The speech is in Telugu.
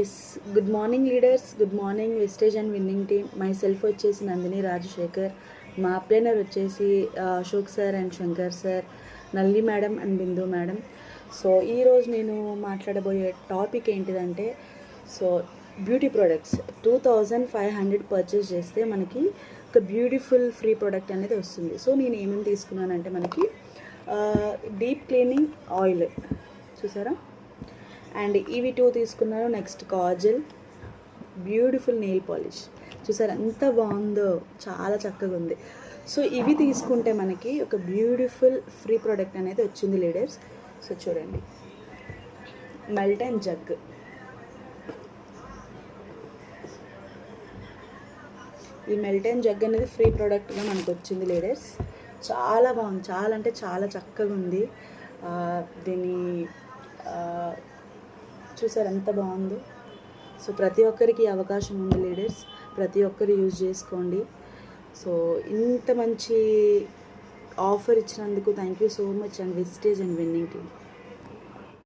Yes good morning leaders good morning Vestige and winning team myself వచ్చేసి నందిని రాజశేఖర్. మా అప్లైనర్ వచ్చేసి Ashok sir and Shankar sir Nalli madam and Bindu madam. So ఈరోజు నేను మాట్లాడబోయే టాపిక్ ఏంటిదంటే so beauty products two thousand five hundred purchase చేస్తే మనకి ఒక బ్యూటిఫుల్ ఫ్రీ ప్రోడక్ట్ అనేది వస్తుంది. సో నేను ఏమేమి తీసుకున్నానంటే మనకి డీప్ క్లీనింగ్ ఆయిల్ చూసారా? అండ్ ఇవి టూ తీసుకున్నాను next kajal. Beautiful nail polish. చూసారు ఎంత బాగుందో చాలా చక్కగా ఉంది. సో ఇవి తీసుకుంటే మనకి ఒక బ్యూటిఫుల్ ఫ్రీ ప్రోడక్ట్ అనేది వచ్చింది లీడర్స్. సో చూడండి. మెల్ట్ అండ్ జగ్ ఈ మెల్ట్ అండ్ జగ్ అనేది ఫ్రీ ప్రోడక్ట్గా మనకు వచ్చింది లీడర్స్. చాలా బాగుంది. చాలా అంటే చాలా చక్కగా ఉంది. దీని చూసారు ఎంత బాగుందో. సో ప్రతి ఒక్కరికి అవకాశం ఉంది లీడర్స్. ప్రతి ఒక్కరు యూజ్ చేసుకోండి. సో ఇంత మంచి ఆఫర్ ఇచ్చినందుకు thank you so much and Vestige and winning team.